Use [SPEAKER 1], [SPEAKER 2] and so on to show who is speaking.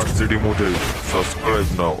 [SPEAKER 1] RCD model. Subscribe now.